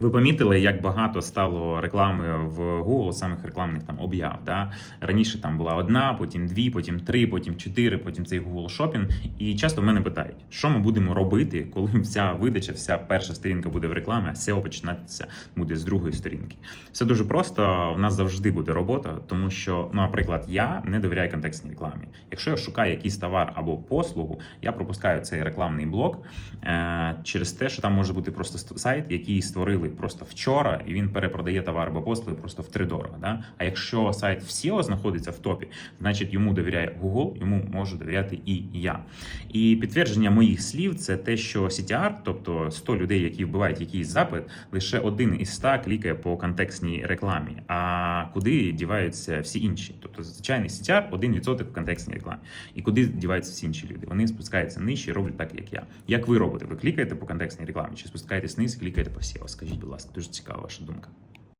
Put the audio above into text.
Ви помітили, як багато стало реклами в Google, самих рекламних там об'яв. Да? Раніше там була одна, потім дві, потім три, потім чотири, потім цей Google Shopping. І часто в мене питають, що ми будемо робити, коли вся видача, вся перша сторінка буде в рекламі, а SEO починатися буде з другої сторінки. Все дуже просто. У нас завжди буде робота, тому що, ну, наприклад, я не довіряю контекстній рекламі. Якщо я шукаю якийсь товар або послугу, я пропускаю цей рекламний блок е- через те, що там може бути просто сайт, який створили просто вчора, і він перепродає товар або послуги просто втридорого. Да? А якщо сайт в SEO знаходиться в топі, значить йому довіряє Google, йому можу довіряти і я. І підтвердження моїх слів це те, що CTR, тобто 100 людей, які вбивають якийсь запит, лише один із 100 клікає по контекстній рекламі. А куди діваються всі інші? Тобто звичайний CTR 1% в контекстній рекламі. І куди діваються всі інші люди? Вони спускаються нижче роблять так, як я. Як ви робите? Ви клікаєте по контекстній рекламі чи спускаєтесь вниз і клікаєте по SEO? Скажіть, будь ласка, дуже цікава ваша думка.